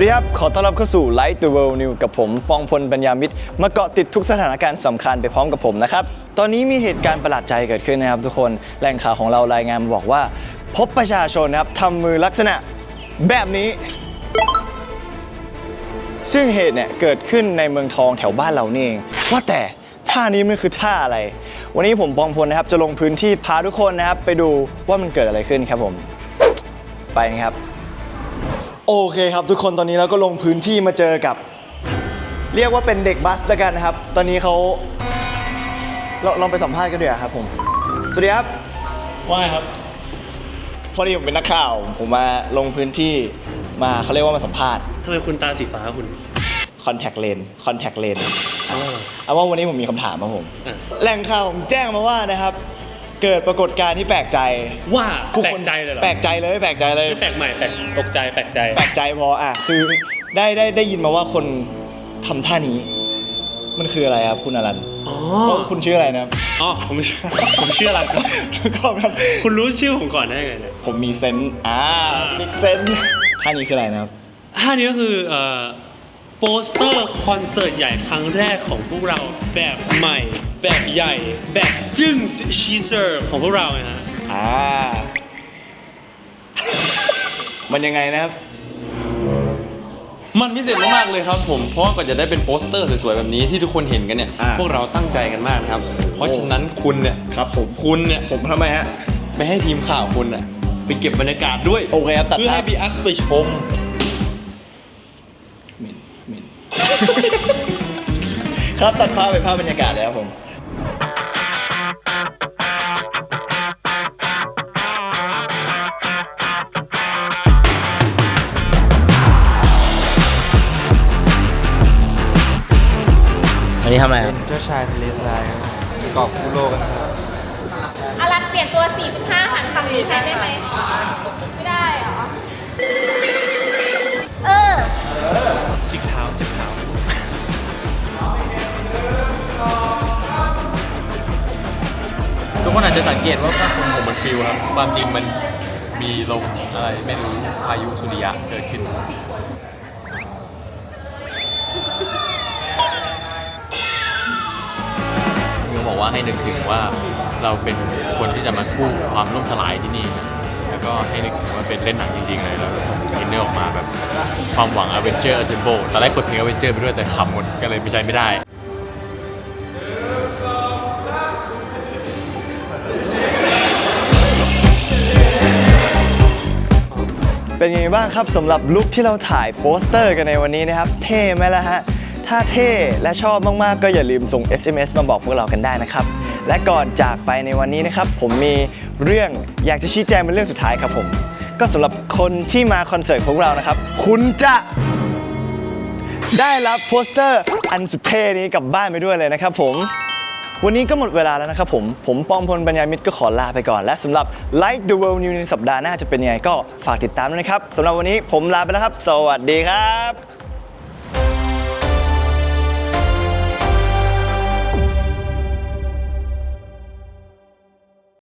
วัสดีครับ ขอต้อนรับเข้าสู่ Light the World New กับผมปองพลปัญญามิตร มาเกาะติดทุกสถานการณ์สำคัญไปพร้อมกับผมนะครับ ตอนนี้มีเหตุการณ์ประหลาดใจเกิดขึ้นนะครับทุกคน แหล่งข่าวของเรารายงานบอกว่า พบประชาชนนะครับทำมือลักษณะแบบนี้ ซึ่งเหตุเนี่ยเกิดขึ้นในเมืองทองแถวบ้านเรานี่เอง ว่าแต่ท่านี้มันคือท่าอะไร วันนี้ผมปองพลนะครับจะลงพื้นที่พาทุกคนนะครับไปดูว่ามันเกิดอะไรขึ้นครับผม ไปนะครับ โอเคครับทุกคนตอนนี้เราก็ลงพื้นที่มาเจอกับ เรียกว่าเป็นเด็กบัสแล้วกันนะครับ ตอนนี้เขาเราลองไปสัมภาษณ์กันดีกว่าครับผมสวัสดีครับว่าครับ พอดีผมเป็นนักข่าว ผมมาลงพื้นที่มาเขาเรียกว่ามาสัมภาษณ์ทำไมคุณตาสีฟ้าคุณ คอนแทคเลนคอนแทคเลนเอาว่าวันนี้ผมมีคำถามครับผม อะ แหล่งข่าวผมแจ้งมาว่านะครับ เกิดปรากฏการณ์ที่แปลกใจว่าผู้แปลคกนใจเลยเหรอแปลกใจเลยแปลกใจเลย ไม่แปลกใหม่แปลกตกใจแปลกใจ แปลกใจพออะคือได้ได้ได้ยินมาว่าคนทำท่านี้ มันคืออะไรครับคุณอรันอ๋อคุณชื่ออะไรนะครับอ๋อผมชื่อผมชื่ออะไรครับ ก็ครับคุณรู้ชื่อผมก่อนได้ไงเนี่ย ผมมีเซนส์อ่าอ่าซิกเซนท่านี้คืออะไรนะครับท่านี้ก็คือเอ่อ โปสเตอร์คอนเสิร์ตใหญ่ครั้งแรกของพวกเราแบบใหม่ แบบใหญ่ แบบจึ้งชีเซอร์ของพวกเราไงฮะอ่า มันยังไงนะครับ มันพิเศษมากๆเลยครับผม เพราะว่าก่อนจะได้เป็นโปสเตอร์สวยๆแบบนี้ที่ทุกคนเห็นกันเนี่ย อ่า พวกเราตั้งใจกันมากนะครับ เพราะฉะนั้นคุณเนี่ย ครับผมคุณเนี่ย ผมทำไมฮะ ไปให้ทีมข่าวคุณน่ะไปเก็บบรรยากาศด้วย โอเคครับตัดเพื่อภาให้พบีอัสไปชม ครับตัดภาพไปภาพบรรยากาศเลยครับผม อันนี้ทำอะไรครับเจ้าชายทะเลทรายกอบคูโลกันครับ อลันเปลี่ยนตัว 45 หันฝั่งนี้แทนได้ไหม ไม่ได้เหรอ ทุกคนอาจจะสังเกตว่าผ้าคลุมผมมันปลิวครับความจริงมันมีลมอะไรไม่รู้พายุสุริยะเกิดขึ้นเขาบอกว่าให้นึกถึงว่าเราเป็นคนที่จะมากู้ความล่มสลายที่นี่นะแล้วก็ให้นึกถึงว่าเป็นเล่นหนังจริงๆเลยแล้วก็ส่งอินเนอร์ออกมาแบบความหวัง a v e n g e r Assemble ตอนแรกเปิดเพลง a v e n g e r ไปด้วยแต่ขำหมดก็เลยไม่ใช้ไม่ได้ เป็นยังไงบ้างครับสำหรับลุคที่เราถ่ายโปสเตอร์กันในวันนี้นะครับ เท่ไหมล่ะฮะ ถ้าเท่และชอบมากๆ ก็อย่าลืมส่ง SMS มาบอกพวกเรากันได้นะครับ และก่อนจากไปในวันนี้นะครับ ผมมีเรื่องอยากจะชี้แจงเป็นเรื่องสุดท้ายครับผม ก็สำหรับคนที่มาคอนเสิร์ตของเรานะครับ คุณจะได้รับโปสเตอร์อันสุดเท่นี้กลับบ้านไปด้วยเลยนะครับผม วันนี้ก็หมดเวลาแล้วนะครับผม ผมปองพลปัญญามิตรก็ขอลาไปก่อน และสำหรับ Like the World New ในสัปดาห์หน้าจะเป็นยังไงก็ฝากติดตามด้วยนะครับสำหรับวันนี้ผมลาไปแล้วครับ สวัสดีครับ